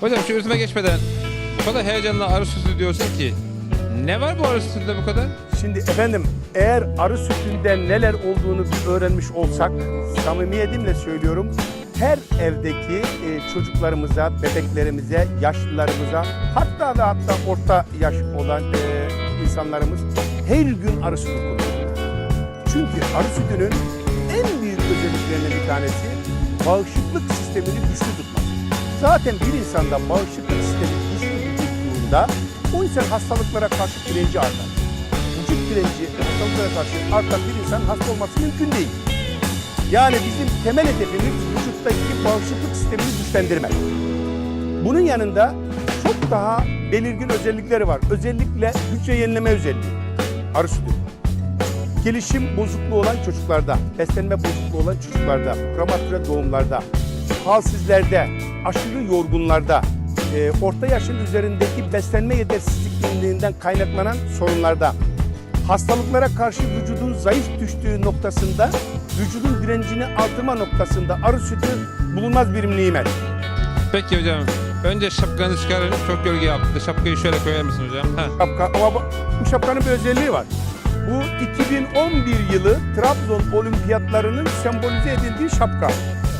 Hocam şu üzüme geçmeden o kadar heyecanla arı sütü diyorsun ki ne var bu arı sütünde bu kadar? Şimdi efendim eğer arı sütünden neler olduğunu öğrenmiş olsak samimiyetimle söylüyorum her evdeki e, çocuklarımıza, bebeklerimize, yaşlılarımıza hatta ve hatta orta yaş olan e, insanlarımız her gün arı sütü kullanıyor. Çünkü arı sütünün en büyük özelliklerinden bir tanesi bağışıklık sistemini güçlü tutması. Zaten bir insanda bağışıklık sistemi güçlü tuttuğunda o insan hastalıklara karşı direnci artar. Vücut direnci hastalıklara karşı artan bir insan hasta olması mümkün değil. Yani bizim temel hedefimiz vücuttaki bağışıklık sistemini güçlendirmek. Bunun yanında çok daha belirgin özellikleri var. Özellikle hücre yenileme özelliği. Arı sütü gelişim bozukluğu olan çocuklarda, beslenme bozukluğu olan çocuklarda, prematüre doğumlarda, halsizlerde, aşırı yorgunlarda, e, orta yaşın üzerindeki beslenme yetersizliğinden kaynaklanan sorunlarda, hastalıklara karşı vücudun zayıf düştüğü noktasında, vücudun direncini artırma noktasında arı sütü bulunmaz bir nimet. Peki hocam önce şapkanızı çıkarın çok gölge yaptı. Şapkayı şöyle koyar mısın hocam? Heh. Şapka, ama bu, bu şapkanın bir özelliği var. Bu 2011 yılı Trabzon olimpiyatlarının sembolize edildiği şapka.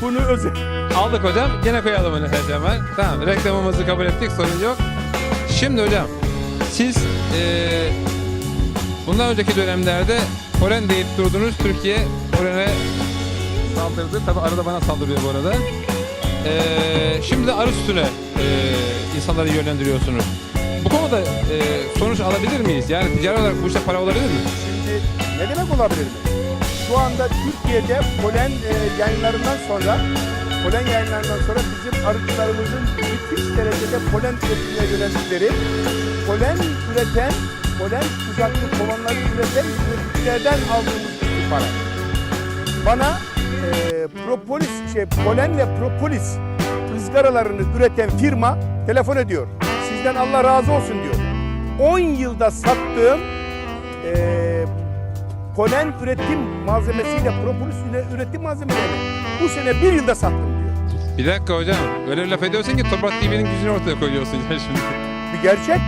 Bunu özel... Aldık hocam gene koyalım onu hemen. Tamam reklamımızı kabul ettik sorun yok. Şimdi hocam siz eee bundan önceki dönemlerde polen deyip durdunuz. Türkiye polene saldırdı. Tabi arada bana saldırıyor bu arada. Eee şimdi de arı sütüne eee, insanları yönlendiriyorsunuz. Bu konuda eee, sonuç alabilir miyiz? Yani ticari olarak bu işte para olabilir mi? Şimdi ne demek olabilir mi? Şu anda Türkiye'de polen e, yayınlarından sonra polen yayınlarından sonra bizim arıcılarımızın müthiş derecede polen üretimine yöneldikleri polen üreten, polen uzaklı kovanları üreten üreticilerden aldığımız bir para. Bana e, propolis, şey, polen ve propolis ızgaralarını üreten firma telefon ediyor. Sizden Allah razı olsun diyor. 10 yılda sattığım e, polen üretim malzemesiyle propolis üre- üretim malzemelerini bu sene bir yılda sattım diyor. Bir dakika hocam. Öyle bir laf ediyorsun ki Toprak TV'nin gücünü ortaya koyuyorsun ya şimdi. Bir gerçek.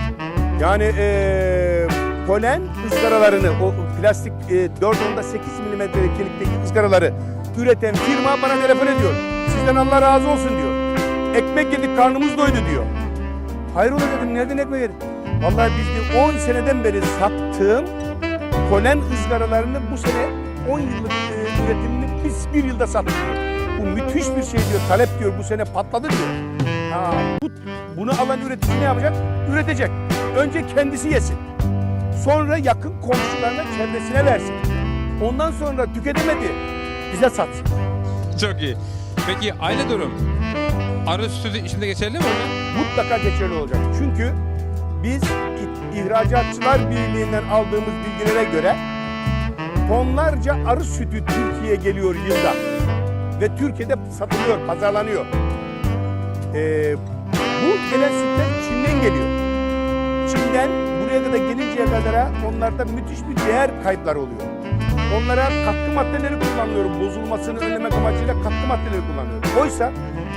Yani e, polen ızgaralarını, o plastik e, 4.8 milimetrelik çelikteki ızgaraları üreten firma bana telefon ediyor. Sizden Allah razı olsun diyor. Ekmek yedik karnımız doydu diyor. Hayrola dedim nereden ekmek yedik? Vallahi biz de 10 seneden beri sattığım polen ızgaralarını bu sene 10 yıllık e, üretimini biz bir yılda sattık. Bu müthiş bir şey diyor. Talep diyor bu sene patladı diyor. Ha, bu, bunu alan üretici ne yapacak? Üretecek. Önce kendisi yesin. Sonra yakın komşularına, çevresine versin. Ondan sonra tüketemedi. Bize satsın. Çok iyi. Peki aynı durum arı sütü içinde geçerli mi hocam? Mutlaka geçerli olacak. Çünkü biz İhracatçılar Birliği'nden aldığımız bilgilere göre tonlarca arı sütü Türkiye'ye geliyor yılda. Ve Türkiye'de satılıyor, pazarlanıyor. Ee, bu gelen sütler Çin'den geliyor. Çin'den buraya kadar gelinceye kadar onlarda müthiş bir değer kayıpları oluyor. Onlara katkı maddeleri kullanılıyor. Bozulmasını önlemek amacıyla katkı maddeleri kullanılıyor. Oysa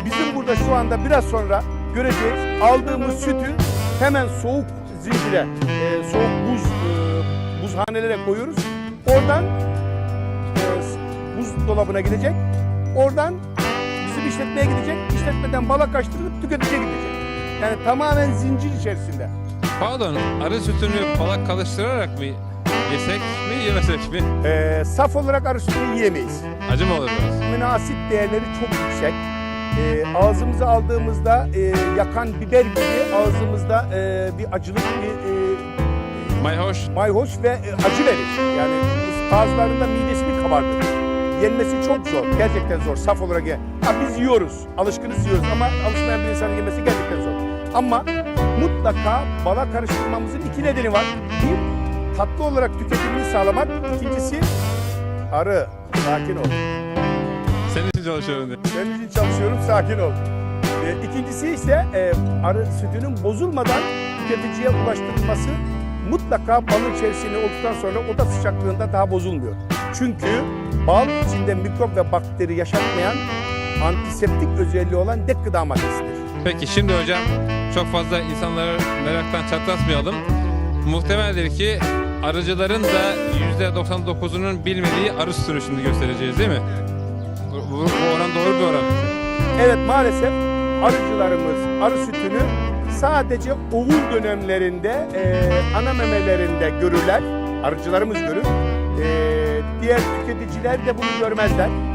bizim burada şu anda biraz sonra göreceğiz aldığımız sütü hemen soğuk zincire, e, soğuk buz e, buzhanelere koyuyoruz. Oradan e, buz dolabına gidecek. Oradan bizim işletmeye gidecek. İşletmeden bala kaçtırılıp tüketiciye gidecek. Yani tamamen zincir içerisinde. Pardon arı sütünü palak kalıştırarak mı yesek mi yemesek mi? E, saf olarak arı sütünü yiyemeyiz. Acı mı olur biraz? Amino asit değerleri çok yüksek. E, ağzımıza aldığımızda e, yakan biber gibi ağzımızda e, bir acılık, bir e, Mayhoş. mayhoş ve e, acı verir. Yani bazılarında midesini kabardırır. Yenmesi çok zor, gerçekten zor. Saf olarak ye. Ha, biz yiyoruz, alışkınız yiyoruz ama alışmayan bir insanın yemesi gerçekten zor. Ama mutlaka bala karıştırmamızın iki nedeni var. Bir, tatlı olarak tüketimini sağlamak. İkincisi, arı, sakin ol. Senin için çalışıyorum diye. Senin için çalışıyorum, sakin ol. E, ikincisi ise e, arı sütünün bozulmadan tüketiciye ulaştırılması mutlaka balın içerisinde olduktan sonra oda sıcaklığında daha bozulmuyor. Çünkü bal içinde mikrop ve bakteri yaşatmayan antiseptik özelliği olan dek gıda maddesidir. Peki şimdi hocam çok fazla insanları meraktan çatlatmayalım. Muhtemeldir ki arıcıların da %99'unun bilmediği arı şimdi göstereceğiz değil mi? Bu, bu, oran doğru bir oran. Evet maalesef arıcılarımız arı sütünü sadece oğul dönemlerinde e, ana memelerinde görürler. Arıcılarımız görür. E, diğer tüketiciler de bunu görmezler.